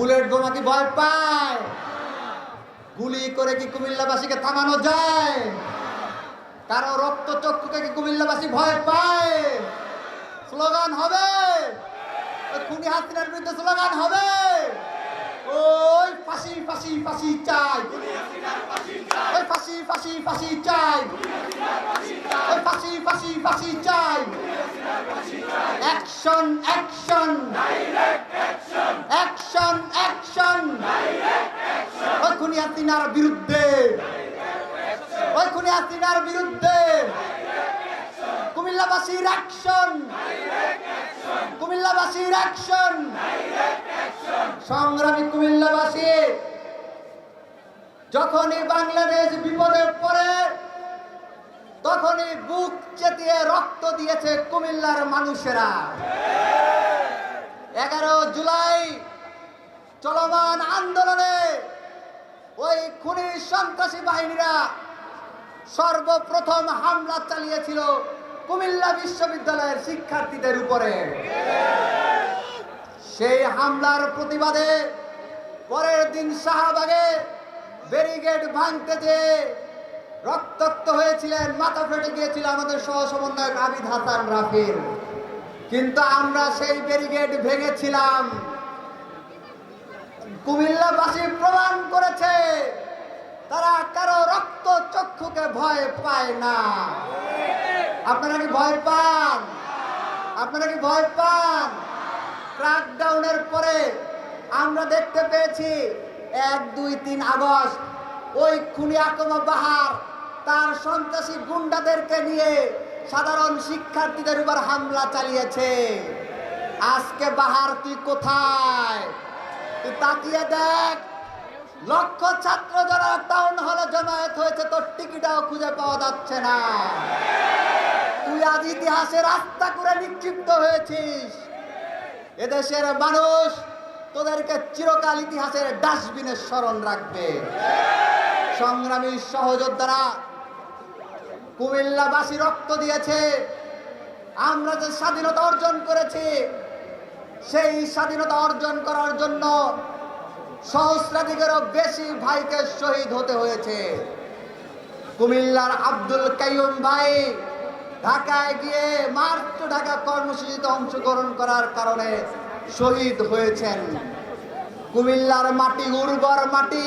Bullet বোমা কি ভয় পায়? গুলি করে কি কুমিল্লাবাসীকে থামানো যায়? কারও রক্ত চক্ষুকে কি কুমিল্লাবাসী ভয় পায়? স্লোগান হবে। খুনি হাসিনার বিরুদ্ধে স্লোগান হবে। ওই ফাঁসি ফাঁসি ফাঁসি চাই। ওই ফাঁসি ফাঁসি ফাঁসি চাই। ওই ফাঁসি ফাঁসি ফাঁসি চাই। অ্যাকশন অ্যাকশন অ্যাকশন অ্যাকশন ওই খুনি হাসিনার বিরুদ্ধে। ওই খুনি হাসিনার বিরুদ্ধে। কুমিল্লাবাসীর অ্যাকশন কুমিল্লাবাসীর অ্যাকশন সংগ্রামী কুমিল্লাবাসী, যখনই বাংলাদেশ বিপদে পড়ে, তখনই বুক চেতিয়ে রক্ত দিয়েছে কুমিল্লার মানুষেরা। এগারো জুলাই চলমান আন্দোলনে ওই খুনি সন্ত্রাসী বাহিনীরা সর্বপ্রথম হামলা চালিয়েছিল কুমিল্লা বিশ্ববিদ্যালয়ের শিক্ষার্থীদের উপরে। সেই হামলার প্রতিবাদে পরের দিন শাহবাগে ব্যারিগেড ভাঙতে যে রক্তাক্ত হয়েছিলেন, মাথা ফেটে গিয়েছিল আমাদের সহ সমন্বয়ক আবিদ হাসান রাফির কিন্তু আমরা সেই ব্যারিগেড ভেঙেছিলাম। কুমিল্লাবাসী প্রমাণ করেছে, তারা কারও রক্ত চক্ষুকে ভয় পায় না। আপনারা কি ভয় পান? আপনারা কি ভয় পান? ক্রাকডাউনের পরে আমরা দেখতে পেয়েছি, এক, দুই, তিন আগস্ট, ওই খুনি আকমা বাহার তার সন্ত্রাসী গুন্ডাদেরকে নিয়ে সাধারণ শিক্ষার্থীদের উপর হামলা চালিয়েছে। আজকে বাহার তুই কোথায়? তুই তাকিয়ে দেখ। লক্ষ ছাত্র যারা টাউন হলে জমায়েত হয়েছে, তোর টিকিটাও খুঁজে পাওয়া যাচ্ছে না। তুই আজ ইতিহাসে রাস্তা করে নিক্ষিপ্ত হয়েছিস। এদেশের মানুষ তোদেরকে চিরকাল ইতিহাসের ডাস্টবিনে স্মরণ রাখবে। সংগ্রামী সহযোদ্ধারা কুমিল্লাবাসী রক্ত দিয়েছে। আমরা যে স্বাধীনতা অর্জন করেছি সেই স্বাধীনতা অর্জন করার জন্য সহস্রাধিকেরও বেশি ভাইকে শহীদ হতে হয়েছে। কুমিল্লার আব্দুল কাইয়ুম ভাই ঢাকায় গিয়ে মার্চ ঢাকা কর্মসূচিতে অংশগ্রহণ করার কারণে শহীদ হয়েছেন। কুমিল্লার মাটি উর্বর মাটি,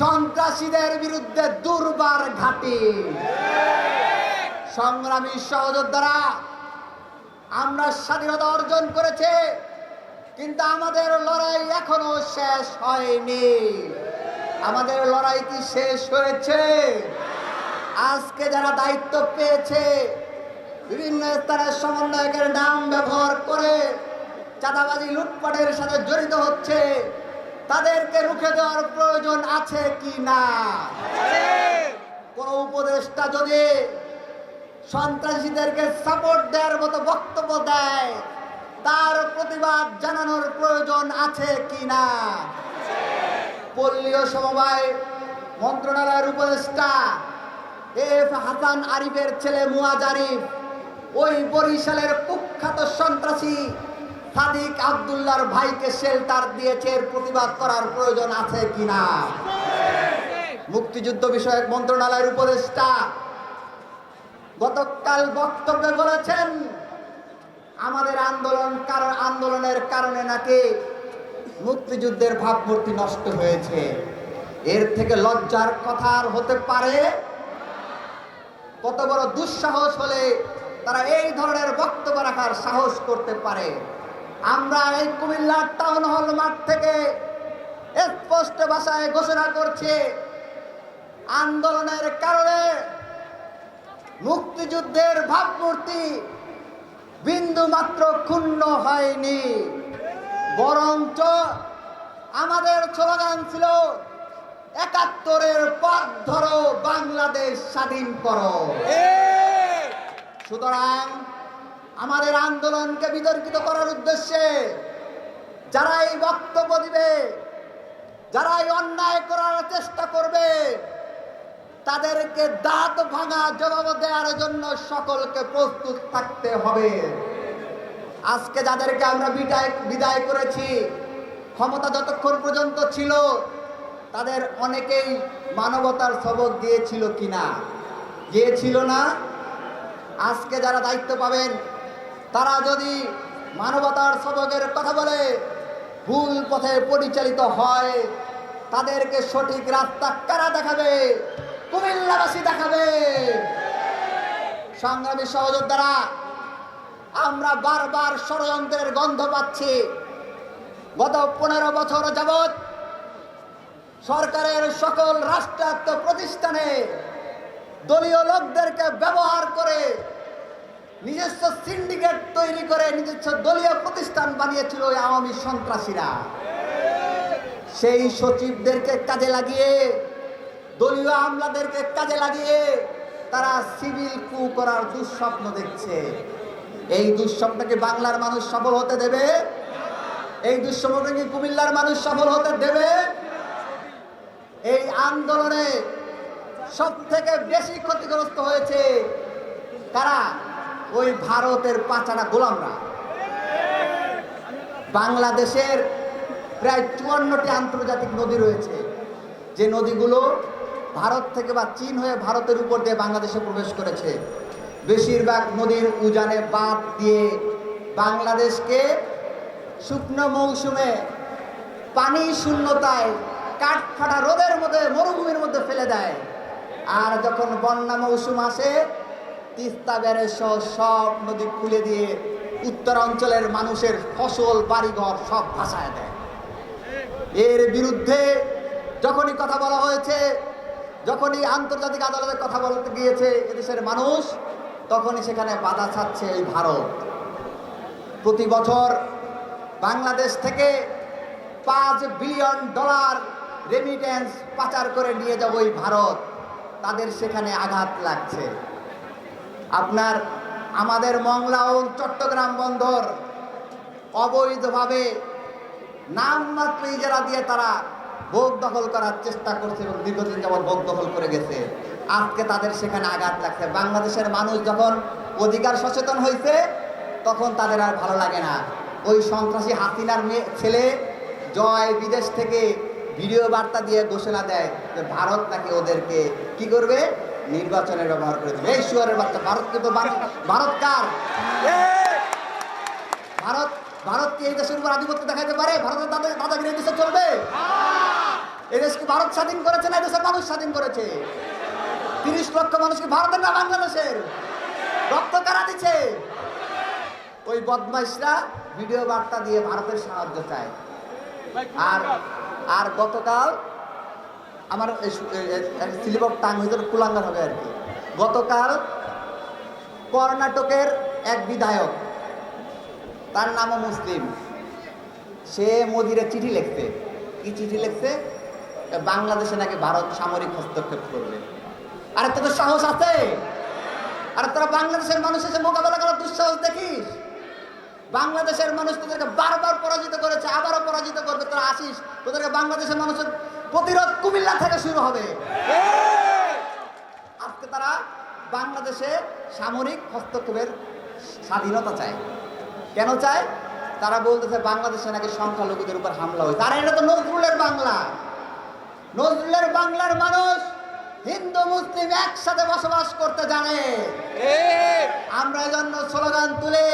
সন্ত্রাসীদের বিরুদ্ধে দুর্বার ঘাটি। সংগ্রামী সহযোদ্ধারা, আমরা স্বাধীনতা অর্জন করেছে। কিন্তু আমাদের লড়াই এখনও শেষ হয়নি। আমাদের লড়াই কি শেষ হয়েছে? আজকে যারা দায়িত্ব পেয়েছে, বিভিন্ন স্তরের সমন্বয়কের নাম ব্যবহার করে চাঁদাবাজি লুটপাটের সাথে জড়িত হচ্ছে, তাদেরকে রুখে দেওয়ার প্রয়োজন আছে কি না? কোন উপদেষ্টা যদি সন্ত্রাসীদেরকে সাপোর্ট দেওয়ার মতো বক্তব্য দেয় তার প্রতিবাদ জানানোর প্রয়োজন আছে কি না? পল্লীয় সমবায় মন্ত্রণালয়ের উপদেষ্টা এফ হাসান আরিফের ছেলে মুয়াজ আরিফ, ওই বরিশালের কুখ্যাত সন্ত্রাসী সাদিক আবদুল্লার ভাইকে শেল্টার দিয়েছে, এর প্রতিবাদ করার প্রয়োজন আছে কিনা মুক্তিযুদ্ধ বিষয়ক মন্ত্রণালয়ের উপদেষ্টা গতকাল বক্তব্যে বলেছেন আমাদের আন্দোলন কারণ আন্দোলনের কারণে নাকি মুক্তিযুদ্ধের ভাবমূর্তি নষ্ট হয়েছে। এর থেকে লজ্জার কথা আর হতে পারে কত বড় দুঃসাহস হলে তারা এই ধরনের বক্তব্য রাখার সাহস করতে পারে। আমরা এই কুমিল্লার টাউন হল মাঠ থেকে স্পষ্ট ভাষায় ঘোষণা করছি, আন্দোলনের কারণে মুক্তিযুদ্ধের ভাবমূর্তি বিন্দু মাত্র ক্ষুণ্ণ হয়নি। বরঞ্চ আমাদের স্লোগান ছিল, একাত্তরের পথ ধরো, বাংলাদেশ স্বাধীন করো। সুতরাং আমাদের আন্দোলনকে বিতর্কিত করার উদ্দেশ্যে যারা এই বক্তব্য দিবে যারা এই অন্যায় করার চেষ্টা করবে তাদেরকে দাঁত ভাঙা জবাব দেওয়ার জন্য সকলকে প্রস্তুত থাকতে হবে। আজকে যাদেরকে আমরা বিদায় বিদায় করেছি, ক্ষমতা যতক্ষণ পর্যন্ত ছিল, তাদের অনেকেই মানবতার সবক দিয়েছিল কিনা? দিয়েছিল না। আজকে যারা দায়িত্ব পাবেন, তারা যদি মানবতার সবকের কথা বলে, ভুল পথে পরিচালিত হয়, তাদেরকে সঠিক রাস্তা কারা দেখাবে? কুমিল্লাবাসী দেখাবে। সংগ্রামী সহযোদ্ধারা, আমরা বারবার ষড়যন্ত্রের গন্ধ পাচ্ছি। গত পনেরো বছর যাবৎ সরকারের সকল রাষ্ট্রায়ত্ত প্রতিষ্ঠানে দলীয় লোকদেরকে ব্যবহার করে নিজস্ব সিন্ডিকেট তৈরি করে নিজস্ব দলীয় প্রতিষ্ঠান বানিয়েছিল ওই আওয়ামী সন্ত্রাসীরা। সেই সচিবদেরকে কাজে লাগিয়ে দলীয় আমলাদেরকে কাজে লাগিয়ে তারা সিভিল কু করার দুঃস্বপ্ন দেখছে। এই দুঃস্বপ্নকে বাংলার মানুষ সফল হতে দেবে? এই দুঃস্বপ্নকে কুমিল্লার মানুষ সফল হতে দেবে? এই আন্দোলনে সব থেকে বেশি ক্ষতিগ্রস্ত হয়েছে কারা? ওই ভারতের পাচারা গোলামরা। বাংলাদেশের প্রায় চুয়ান্নটি আন্তর্জাতিক নদী রয়েছে। যে নদীগুলো ভারত থেকে বা চীন হয়ে ভারতের উপর দিয়ে বাংলাদেশে প্রবেশ করেছে। বেশিরভাগ নদীর উজানে বাঁধ দিয়ে বাংলাদেশকে শুকনো মৌসুমে পানি শূন্যতায় কাঠ ফাটা রোদের মধ্যে, মরুভূমির মধ্যে ফেলে দেয়। আর যখন বন্যা মৌসুম আসে, তিস্তা ব্যারেজ সহ সব নদী খুলে দিয়ে উত্তরাঞ্চলের মানুষের ফসল, বাড়িঘর সব ভাসায় দেয়। এর বিরুদ্ধে যখনই কথা বলা হয়েছে যখনই আন্তর্জাতিক আদালতের কথা বলতে গিয়েছে এদেশের মানুষ, তখনই সেখানে বাধা ছাড়ছে এই ভারত। প্রতি বছর বাংলাদেশ থেকে পাঁচ বিলিয়ন ডলার রেমিটেন্স পাচার করে নিয়ে যাব এই ভারত। তাদের সেখানে আঘাত লাগছে। আপনার আমাদের মংলা ও চট্টগ্রাম বন্দর অবৈধভাবে নামমাত্র ইজারা দিয়ে তারা ভোগ দখল করার চেষ্টা করছে এবং দীর্ঘদিন যাবৎ ভোগ দখল করে গেছে। আজকে তাদের সেখানে আঘাত লাগছে। বাংলাদেশের মানুষ যখন অধিকার সচেতন হয়েছে, তখন তাদের আর ভালো লাগে না। ওই সন্ত্রাসী হাসিনার মেয়ে, ছেলে জয় বিদেশ থেকে ভিডিও বার্তা দিয়ে ঘোষণা দেয় যে ভারত নাকি ওদেরকে কি করবে? নির্বাচনের ব্যবহার করে দেবে। এই শুয়ারের বাচ্চা, ভারত কিন্তু ভারত ভারত কার? ভারত ভারত কি এই দেশের উপর আধিপত্য দেখাতে পারে? ভারতের দাদা দাদাগিরি দেশে চলবে? এই দেশকে ভারত স্বাধীন করেছে না দেশের মানুষ স্বাধীন করেছে? তিরিশ লক্ষ মানুষ কি ভারতের না বাংলাদেশের? রক্ত কারা দিচ্ছে? ওই বদমাইশরা ভিডিও বার্তা দিয়ে ভারতের সাহায্য চায়। আর আর গতকাল আমার অফ টাং হয়তো কুলাঙ্গার হবে আর কি। গতকাল কর্ণাটকের এক বিধায়ক তার নামও মুসলিম। সে মোদিরে চিঠি লিখছে। কি চিঠি লিখছে? বাংলাদেশে নাকি ভারত সামরিক হস্তক্ষেপ করবে। আরে তোদের সাহস আছে? আর তোরা বাংলাদেশের মানুষ এসে মোকাবেলা করার দুঃসাহস দেখিস? বাংলাদেশের মানুষ তোদেরকে বারবার পরাজিত করেছে, আবারও পরাজিত করবে। তোরা আসিস, তোদেরকে বাংলাদেশের মানুষের প্রতিরোধ কুমিল্লা থেকে শুরু হবে। আজকে তারা বাংলাদেশে সামরিক হস্তক্ষেপের স্বাধীনতা চায়। কেন চায়? তারা বলতেছে, বাংলাদেশে নাকি সংখ্যালঘুদের উপর হামলা হয় তারা এটা তো নজরুলের বাংলা। নজরুলের বাংলার মানুষ হিন্দু, মুসলিম একসাথে বসবাস করতে জানে। আমরা জন্য স্লোগান তুলে,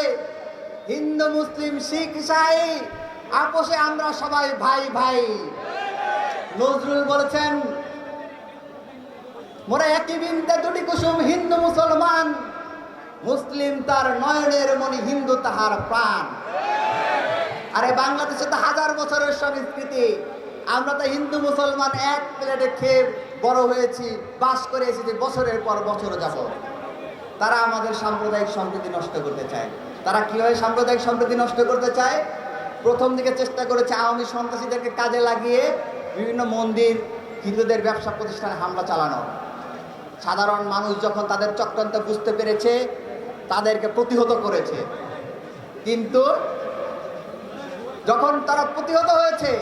হিন্দু, মুসলিম, শিখ, ইসাই, আপোষে আমরা সবাই ভাই ভাই। নজরুল বলেছেন, মোরা একই বিন্দে দুটি কুসুম, হিন্দু, মুসলমান মুসলিম তার নয়নের মনি হিন্দু তাহার প্রাণ। আরে বাংলাদেশে তো হাজার বছরের সংস্কৃতি। আমরা তো হিন্দু মুসলমান এক প্লেটে খেয়ে বড় হয়েছি, বাস করে এসেছি, বছরের পর বছর যাব। তারা আমাদের সাম্প্রদায়িক সম্প্রীতি নষ্ট করতে চায়। তারা কীভাবে সাম্প্রদায়িক সম্প্রীতি নষ্ট করতে চায়? প্রথম দিকে চেষ্টা করেছে আওয়ামী সন্ত্রাসীদেরকে কাজে লাগিয়ে বিভিন্ন মন্দির, হিন্দুদের ব্যবসা প্রতিষ্ঠানে হামলা চালানো। সাধারণ মানুষ যখন তাদের চক্রান্ত বুঝতে পেরেছে তাদেরকে প্রতিহত করেছে। কিন্তু যখন তারা প্রতিহত হয়েছে,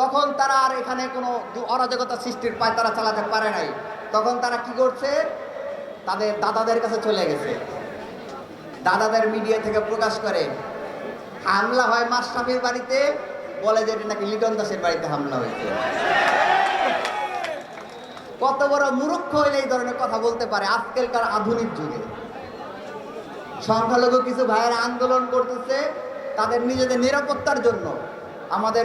তখন তারা আর এখানে কোনো অরাজকতা সৃষ্টির পায় তারা চালাতে পারে নাই। তখন তারা কি করছে? তাদের দাদাদের কাছে চলে গেছে। দাদাদের মিডিয়া থেকে প্রকাশ করে, হামলা হয় মাশরাফির বাড়িতে, বলে যে নাকি লিটন দাসের বাড়িতে হামলা হয়েছে। কত বড় মূর্খ হইলে এই ধরনের কথা বলতে পারে আজকালকার আধুনিক যুগে। সংখ্যালঘু কিছু ভাইয়েরা আন্দোলন করতেছে তাদের নিজেদের নিরাপত্তার জন্য। আমাদের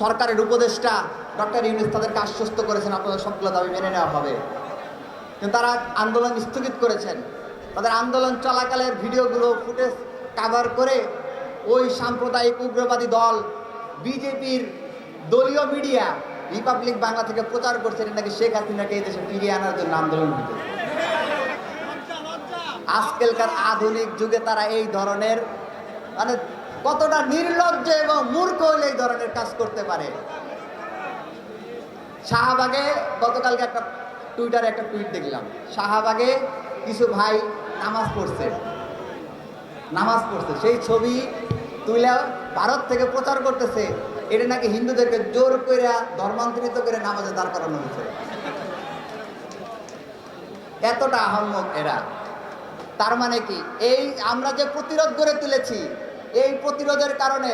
সরকারের উপদেষ্টা ডক্টর ইউনুস তাদেরকে আশ্বস্ত করেছেন, আপনাদের সবগুলো দাবি মেনে নেওয়া হবে। কিন্তু তারা আন্দোলন স্থগিত করেছেন। তাদের আন্দোলন চলাকালের ভিডিওগুলো, ফুটেজ কাভার করে ওই সাম্প্রদায়িক উগ্রবাদী দল বিজেপির দলীয় মিডিয়া, রিপাবলিক বাংলা থেকে প্রচার করছে, এটা নাকি শেখ হাসিনাকে এই দেশে ফিরিয়ে আনার জন্য আন্দোলন হচ্ছে আজকালকার আধুনিক যুগে তারা এই ধরনের মানে কতটা নির্লজ্জ এবং মূর্খ হলে এই ধরনের কাজ করতে পারে। শাহবাগে গতকালকে একটা টুইটারে একটা টুইট দেখলাম। শাহবাগে কিছু ভাই নামাজ পড়ছে। নামাজ পড়ছে। সেই ছবি তুলে ভারত থেকে প্রচার করতেছে। এটা নাকি হিন্দুদেরকে জোর করে ধর্মান্তরিত করে নামাজে দাঁড় করানো হয়েছে। এতটা আহম্মক এরা। তার মানে কি? এই আমরা যে প্রতিরোধ গড়ে তুলেছি, এই প্রতিরোধের কারণে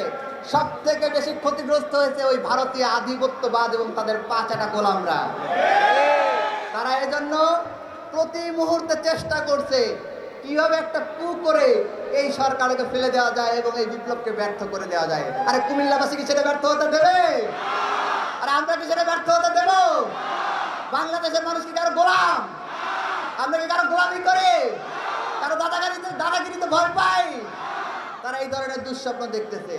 সব থেকে বেশি ক্ষতিগ্রস্ত হয়েছে ওই ভারতীয় আধিপত্যবাদ এবং তাদের পাঁচাটা গোলামরা। তারা এজন্য প্রতি মুহূর্তে চেষ্টা করছে কীভাবে একটা কু করে এই সরকারকে ফেলে দেওয়া যায় এবং এই বিপ্লবকে ব্যর্থ করে দেওয়া যায়। আরে কুমিল্লাবাসী কি সেটা ব্যর্থ হতে দেবে? আর আমরা কি সেটা ব্যর্থ হতে দেব? বাংলাদেশের মানুষ কি কারও গোলাম? আমরা কি কারও গোলামি করে? ভয় পাই তারা এই ধরনের দুঃস্বপ্ন দেখতেছে।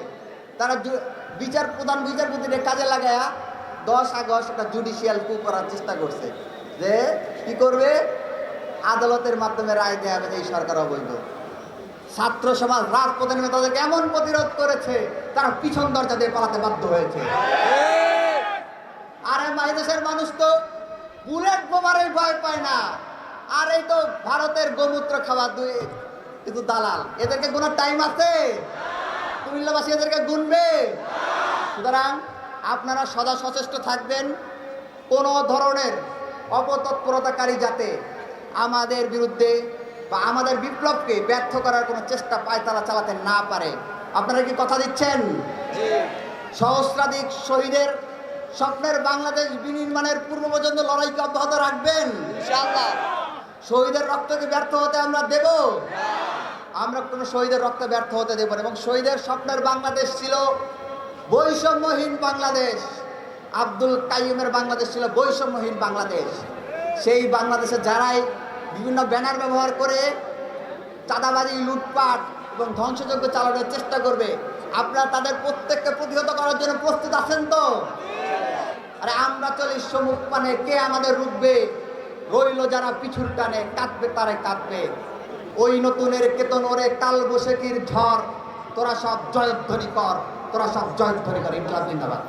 তারা বিচার, প্রধান বিচারপতিকে কাজে লাগায়া দশ আগস্ট একটা জুডিশিয়াল কু করার চেষ্টা করছে। যে কি করবে? আদালতের মাধ্যমে রায় দেওয়া হবে যে এই সরকার অবৈধ। ছাত্র সমাজ, রাজপথের নেতাদেরকে এমন প্রতিরোধ করেছে, তারা পিছন দরজা দিয়ে পালাতে বাধ্য হয়েছে। আরে মাই দেশের মানুষ তো বুলেট বোমারের ভয় পায় না। আর এই তো ভারতের গোমূত্র খাওয়া দুই কিন্তু দালাল এদেরকে গুনার টাইম আছে। কুমিল্লাবাসী এদেরকে গুনবে। সুতরাং আপনারা সদা সচেষ্ট থাকবেন কোনো ধরনের অপতৎপরতাকারী যাতে আমাদের বিরুদ্ধে বা আমাদের বিপ্লবকে ব্যর্থ করার কোনো চেষ্টা পায়তারা চালাতে না পারে। আপনারা কি কথা দিচ্ছেন? সহস্রাধিক শহীদের স্বপ্নের বাংলাদেশ বিনির্মাণের পূর্ব পর্যন্ত লড়াইকে অব্যাহত রাখবেন। শহীদের রক্তকে ব্যর্থ হতে আমরা দেব। আমরা কোনো শহীদের রক্ত ব্যর্থ হতে দেব না। এবং শহীদের স্বপ্নের বাংলাদেশ ছিল বৈষম্যহীন বাংলাদেশ। আব্দুল কাইমের বাংলাদেশ ছিল বৈষম্যহীন বাংলাদেশ। সেই বাংলাদেশে যারাই বিভিন্ন ব্যানার ব্যবহার করে চাঁদাবাজি, লুটপাট এবং ধ্বংসযজ্ঞ চালানোর চেষ্টা করবে, আপনারা তাদের প্রত্যেককে প্রতিহত করার জন্য প্রস্তুত আছেন তো? আরে আমরা চলি সমুখ পানে কে আমাদের রুখবে? রইল যারা পিছুর টানে, কাঁদবে তারাই কাঁদবে। ওই নতুনের কেতন ওরে কাল বসেকির ঝড়। তোরা সব জয়ধ্বনি কর, তোরা সব জয়ধ্বনি কর ইনকলাব জিন্দাবাদ।